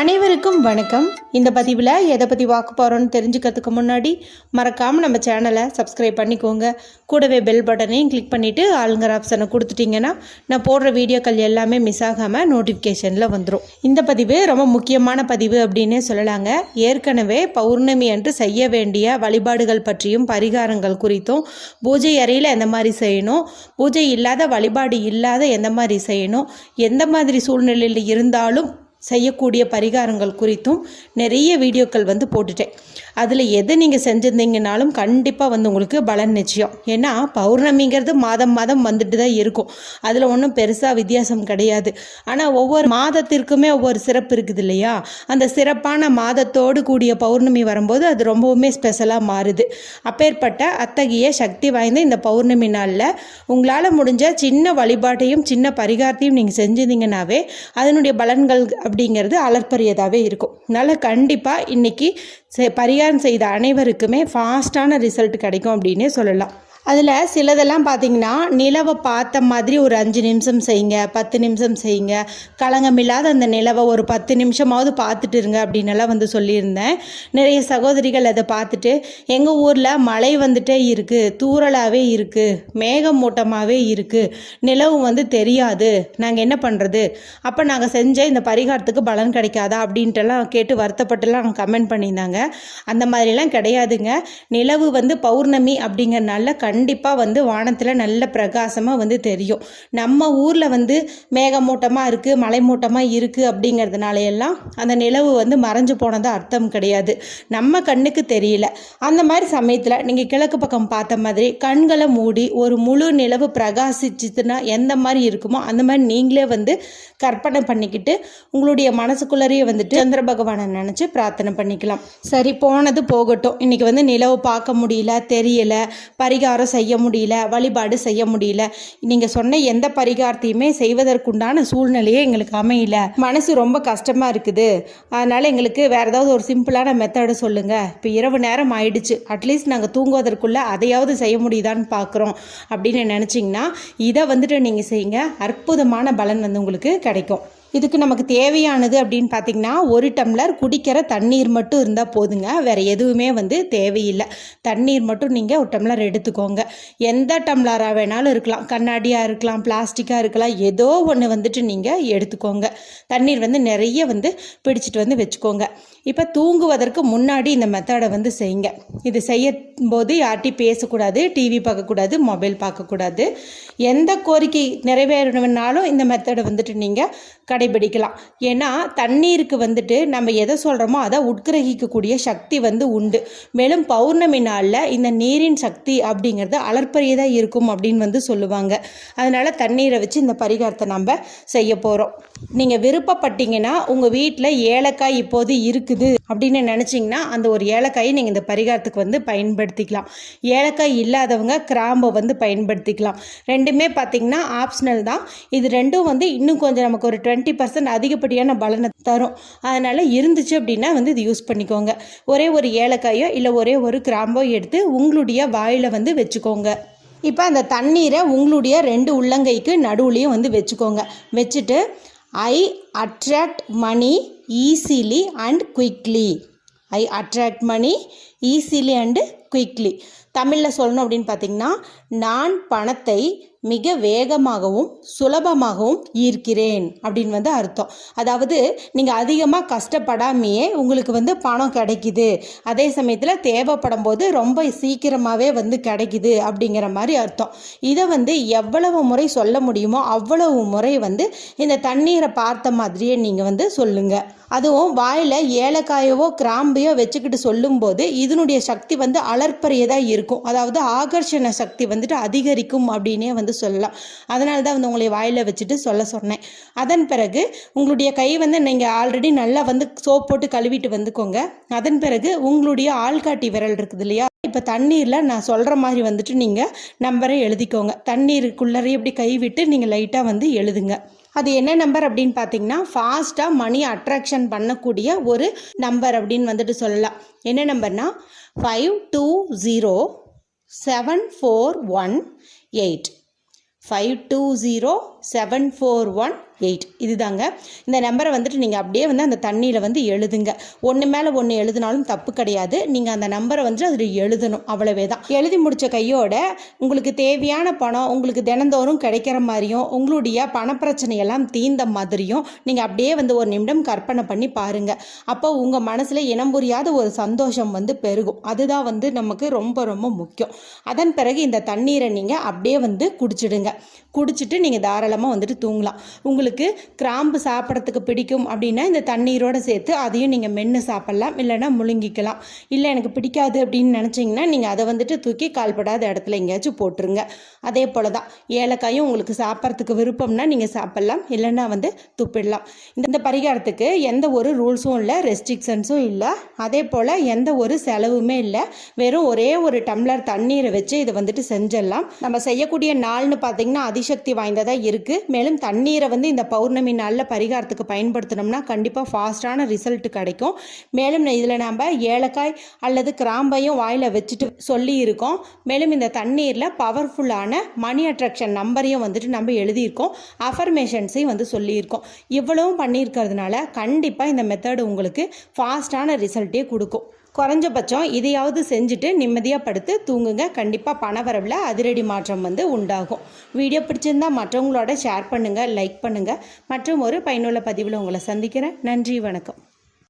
அனைவருக்கும் வணக்கம். இந்த பதிவில் எதை பற்றி வாக்கு போகிறோன்னு தெரிஞ்சுக்கிறதுக்கு முன்னாடி மறக்காமல் நம்ம சேனலை சப்ஸ்கிரைப் பண்ணிக்கோங்க. கூடவே பெல் பட்டனையும் கிளிக் பண்ணிவிட்டு ஆளுங்கிற ஆப்ஷனை கொடுத்துட்டிங்கன்னா நான் போடுற வீடியோக்கள் எல்லாமே மிஸ் ஆகாமல் நோட்டிஃபிகேஷனில் வந்துடும் இந்த பதிவு ரொம்ப முக்கியமான பதிவு அப்படின்னே சொல்லலாங்க. ஏற்கனவே பௌர்ணமி அன்று செய்ய வேண்டிய வழிபாடுகள் பற்றியும் பரிகாரங்கள் குறித்தும் பூஜை அறையில் எந்த மாதிரி செய்யணும் பூஜை இல்லாத வழிபாடு இல்லாத எந்த மாதிரி செய்யணும் எந்த மாதிரி சூழ்நிலையில் இருந்தாலும் செய்யக்கூடிய பரிகாரங்கள் குறித்தும் நிறைய வீடியோக்கள் வந்து போட்டுட்டேன். அதில் எது நீங்கள் செஞ்சுருந்தீங்கனாலும் கண்டிப்பாக வந்து உங்களுக்கு பலன் நிச்சயம். ஏன்னா பௌர்ணமிங்கிறது மாதம் மாதம் வந்துட்டு தான் இருக்கும். அதில் ஒன்றும் பெருசாக வித்தியாசம் கிடையாது. ஆனால் ஒவ்வொரு மாதத்திற்குமே ஒவ்வொரு சிறப்பு இருக்குது இல்லையா? அந்த சிறப்பான மாதத்தோடு கூடிய பௌர்ணமி வரும்போது அது ரொம்பவுமே ஸ்பெஷலாக மாறுது. அப்பேற்பட்ட அத்தகைய சக்தி வாய்ந்த இந்த பௌர்ணமி நாளில் உங்களால் முடிஞ்ச சின்ன வழிபாட்டையும் சின்ன பரிகாரத்தையும் நீங்கள் செஞ்சிருந்தீங்கன்னாவே அதனுடைய பலன்கள் அப்படிங்கிறது அளப்பரியதாகவே இருக்கும். அதனால் கண்டிப்பாக இன்றைக்கி பரிகாரம் செய்த அனைவருக்குமே ஃபாஸ்ட்டான ரிசல்ட் கிடைக்கும் அப்படின்னே சொல்லலாம். அதில் சிலதெல்லாம் பார்த்தீங்கன்னா நிலவை பார்த்த மாதிரி ஒரு அஞ்சு நிமிஷம் செய்யுங்க பத்து நிமிஷம் செய்யுங்க. களங்கமில்லாத அந்த நிலவை ஒரு பத்து நிமிஷமாவது பார்த்துட்டு இருங்க அப்படின்னெல்லாம் வந்து சொல்லியிருந்தேன். நிறைய சகோதரிகள் அதை பார்த்துட்டு எங்கள் ஊரில் மழை வந்துட்டே இருக்குது தூறலாகவே இருக்குது மேகம் மூட்டமாகவே இருக்குது நிலவு வந்து தெரியாது நாங்கள் என்ன பண்ணுறது அப்போ நாங்கள் செஞ்ச இந்த பரிகாரத்துக்கு பலன் கிடைக்காதா? அப்படின்ட்டுலாம் கேட்டு வருத்தப்பட்டுலாம் கமெண்ட் பண்ணியிருந்தாங்க. அந்த மாதிரிலாம் கிடையாதுங்க. நிலவு வந்து பௌர்ணமி அப்படிங்கிறனால கண்டிப்பாக வந்து வானத்தில் நல்ல பிரகாசமாக வந்து தெரியும். நம்ம ஊரில் வந்து மேகமூட்டமாக இருக்குது மலைமூட்டமாக இருக்குது அப்படிங்கிறதுனால எல்லாம் அந்த நிலவு வந்து மறைஞ்சு போனது அர்த்தம் கிடையாது. நம்ம கண்ணுக்கு தெரியல. அந்த மாதிரி சமயத்தில் நீங்கள் கிழக்கு பக்கம் பார்த்த மாதிரி கண்களை மூடி ஒரு முழு நிலவு பிரகாசிச்சுன்னா எந்த மாதிரி இருக்குமோ அந்த மாதிரி நீங்களே வந்து கற்பனை பண்ணிக்கிட்டு உங்களுடைய மனசுக்குள்ளேயே வந்துட்டு சந்திர பகவானை நினச்சி பிரார்த்தனை பண்ணிக்கலாம். சரி போனது போகட்டும். இன்றைக்கி வந்து நிலவு பார்க்க முடியல தெரியல பரிகாரம் செய்ய முடியல வழிபாடு செய்ய முடியல. நீங்கள் சொன்ன எந்த பரிகாரத்தையுமே செய்வதற்குண்டான சூழ்நிலையே எங்களுக்கு அமையல. மனசு ரொம்ப கஷ்டமாக இருக்குது. அதனால் எங்களுக்கு வேறு ஏதாவது ஒரு சிம்பிளான மெத்தடு சொல்லுங்கள் இப்போ இரவு நேரம் ஆயிடுச்சு. அட்லீஸ்ட் நாங்கள் தூங்குவதற்குள்ளே அதையாவது செய்ய முடியுதான்னு பார்க்குறோம் அப்படின்னு நினச்சிங்கன்னா இதை வந்துட்டு நீங்கள் செய்யுங்க. அற்புதமான பலன் வந்து உங்களுக்கு கிடைக்கும். இதுக்கு நமக்கு தேவையானது அப்படின்னு பார்த்தீங்கன்னா ஒரு டம்ளர் குடிக்கிற தண்ணீர் மட்டும் இருந்தால் போதுங்க. வேறு எதுவுமே வந்து தேவையில்லை. தண்ணீர் மட்டும் நீங்கள் ஒரு டம்ளர் எடுத்துக்கோங்க. எந்த டம்ளராக வேணாலும் இருக்கலாம். கண்ணாடியாக இருக்கலாம் பிளாஸ்டிக்காக இருக்கலாம் ஏதோ ஒன்று வந்துட்டு நீங்கள் எடுத்துக்கோங்க. தண்ணீர் வந்து நிறைய வந்து பிடிச்சிட்டு வந்து வச்சுக்கோங்க. இப்போ தூங்குவதற்கு முன்னாடி இந்த மெத்தடை வந்து செய்யுங்க. இது செய்யும் போது யார்ட்டையும் பேசக்கூடாது டிவி பார்க்கக்கூடாது மொபைல் பார்க்கக்கூடாது. எந்த கோரிக்கை நிறைவேறணும்னாலும் இந்த மெத்தடை வந்துட்டு நீங்கள் கடைபிடிக்கலாம். ஏன்னா தண்ணீருக்கு வந்துட்டு நம்ம எதை சொல்கிறோமோ அதை உட்கிரகிக்கக்கூடிய சக்தி வந்து உண்டு. மேலும் பௌர்ணமி நாளில் இந்த நீரின் சக்தி அப்படிங்கிறது அளப்பரியதாக இருக்கும் அப்படின்னு வந்து சொல்லுவாங்க. அதனால் தண்ணீரை வச்சு இந்த பரிகாரத்தை நம்ம செய்ய போகிறோம் நீங்கள் விருப்பப்பட்டீங்கன்னா உங்கள் வீட்டில் ஏலக்காய் இப்போது இருக்குது அப்படின்னு நினச்சிங்கன்னா அந்த ஒரு ஏலக்காயை நீங்கள் இந்த பரிகாரத்துக்கு வந்து பயன்படுத்திக்கலாம். ஏலக்காய் இல்லாதவங்க கிராம்பை வந்து பயன்படுத்திக்கலாம். ரெண்டுமே பார்த்திங்கன்னா ஆப்ஷனல் தான். இது ரெண்டும் வந்து இன்னும் கொஞ்சம் நமக்கு ஒரு டுவெண்ட்டி பர்சன்ட் அதிகப்படியான பலனை தரும். அதனால் இருந்துச்சு அப்படின்னா வந்து இது யூஸ் பண்ணிக்கோங்க. ஒரே ஒரு ஏலக்காயோ இல்லை ஒரே ஒரு கிராம்போ எடுத்து உங்களுடைய வாயில் வந்து வச்சுக்கோங்க. இப்போ அந்த தண்ணீரை உங்களுடைய ரெண்டு உள்ளங்கைக்கு நடுவுலையும் வந்து வச்சுக்கோங்க. வச்சுட்டு I attract money easily and quickly. I attract money easily and quickly தமிழில் சொல்லணும் அப்படின்னு பார்த்தீங்கன்னா நான் பணத்தை மிக வேகமாகவும் சுலபமாகவும் ஈர்க்கிறேன் அப்படின்னு வந்து அர்த்தம். அதாவது நீங்கள் அதிகமாக கஷ்டப்படாமையே உங்களுக்கு வந்து பணம் கிடைக்குது. அதே சமயத்தில் தேவைப்படும் போது ரொம்ப சீக்கிரமாகவே வந்து கிடைக்குது அப்படிங்கிற மாதிரி அர்த்தம். இதை வந்து எவ்வளவு முறை சொல்ல முடியுமோ அவ்வளவு முறை வந்து இந்த தண்ணீரை பார்த்த மாதிரியே நீங்கள் வந்து சொல்லுங்கள் அதுவும் வாயில் ஏலக்காயவோ கிராம்பையோ வச்சுக்கிட்டு சொல்லும்போது இதனுடைய சக்தி வந்து அலற்பரியதாக இருக்கும். அதாவது ஆகர்ஷண சக்தி வந்துட்டு அதிகரிக்கும் அப்படின்னே வந்து சொல்லலாம். அதனால தான் வந்து உங்களை வாயில் வச்சுட்டு சொல்ல சொன்னேன். அதன் பிறகு உங்களுடைய கை வந்து நீங்கள் ஆல்ரெடி நல்லா வந்து சோப் போட்டு கழுவிட்டு வந்துக்கோங்க. அதன் பிறகு உங்களுடைய ஆள்காட்டி விரல் இருக்குது இல்லையா? இப்போ தண்ணீரில் நான் சொல்கிற மாதிரி வந்துட்டு நீங்கள் நம்பரை எழுதிக்கோங்க. தண்ணீருக்குள்ளே எப்படி கைவிட்டு நீங்கள் லைட்டாக வந்து எழுதுங்க. அது என்ன நம்பர் அப்படின்னு பார்த்தீங்கன்னா ஃபாஸ்ட்டாக மணி அட்ராக்ஷன் பண்ணக்கூடிய ஒரு நம்பர் அப்படின்னு வந்துட்டு சொல்லலாம். என்ன நம்பர்னா five two zero seven four one eight five two zero seven four one eight. இதுதாங்க. இந்த நம்பரை வந்துட்டு நீங்கள் அப்படியே வந்து அந்த தண்ணியில் வந்து எழுதுங்க. ஒன்று மேலே ஒன்று எழுதினாலும் தப்பு கிடையாது. நீங்கள் அந்த நம்பரை வந்துட்டு அதில் எழுதணும். அவ்வளவே தான். எழுதி முடித்த கையோட உங்களுக்கு தேவையான பணம் உங்களுக்கு தினந்தோறும் கிடைக்கிற மாதிரியும் உங்களுடைய பணப்பிரச்சனையெல்லாம் தீர்ந்த மாதிரியும் நீங்கள் அப்படியே வந்து ஒரு நிமிடம் கற்பனை பண்ணி பாருங்கள் அப்போ உங்கள் மனசில் இனம் புரியாத ஒரு சந்தோஷம் வந்து பெருகும். அதுதான் வந்து நமக்கு ரொம்ப ரொம்ப முக்கியம். அதன் பிறகு இந்த தண்ணீரை நீங்கள் அப்படியே வந்து குடிச்சிடுங்க. குடிச்சிட்டு நீங்கள் தாராளமாக வந்துட்டு தூங்கலாம். உங்களுக்கு கிராம்பு சாப்பிட்றதுக்கு பிடிக்கும் அப்படின்னா இந்த தண்ணீரோடு சேர்த்து அதையும் நீங்கள் மென்று சாப்பிட்லாம் இல்லைன்னா முழுங்கிக்கலாம். இல்லை எனக்கு பிடிக்காது அப்படின்னு நினச்சிங்கன்னா நீங்கள் அதை வந்துட்டு தூக்கி கால்படாத இடத்துல எங்கேயாச்சும் போட்டுருங்க. அதே போல் தான் ஏலக்காயும் உங்களுக்கு சாப்பிட்றதுக்கு விருப்பம்னா நீங்கள் சாப்பிட்லாம் இல்லைன்னா வந்து துப்பிடலாம். இந்த பரிகாரத்துக்கு எந்த ஒரு ரூல்ஸும் இல்லை ரெஸ்ட்ரிக்ஷன்ஸும் இல்லை அதே போல் எந்த ஒரு செலவுமே இல்லை. வெறும் ஒரே ஒரு டம்ளர் தண்ணீரை வச்சு இதை வந்துட்டு செஞ்சிடலாம். நம்ம செய்யக்கூடிய நாள்னு பார்த்தீங்கன்னா அதிசக்தி வாய்ந்ததாக இருக்குது மேலும் தண்ணீரை வந்து இந்த பௌர்ணமி நாளில் பரிகாரத்துக்கு பயன்படுத்தினோம்னா கண்டிப்பாக ஃபாஸ்ட்டான ரிசல்ட் கிடைக்கும். மேலும் இதில் நம்ம ஏலக்காய் அல்லது கிராம்பையும் வாயில் வச்சுட்டு சொல்லி இருக்கோம். மேலும் இந்த தண்ணீரில் பவர்ஃபுல்லான மணி அட்ராக்ஷன் நம்பரையும் வந்துட்டு நம்ம எழுதியிருக்கோம். அஃபர்மேஷன்ஸையும் வந்து சொல்லியிருக்கோம். இவ்வளவும் பண்ணியிருக்கிறதுனால கண்டிப்பாக இந்த மெத்தடு உங்களுக்கு ஃபாஸ்ட்டான ரிசல்ட்டே கொடுக்கும். குறைஞ்சபட்சம் இதையாவது செஞ்சுட்டு நிம்மதியாக படுத்து தூங்குங்க. கண்டிப்பாக பணவரவில் அதிரடி மாற்றம் வந்து உண்டாகும். வீடியோ பிடிச்சிருந்தா மற்றவங்களோட ஷேர் பண்ணுங்கள் லைக் பண்ணுங்கள் மற்றும் ஒரு பயனுள்ள பதிவில் உங்களை சந்திக்கிறேன். நன்றி வணக்கம்.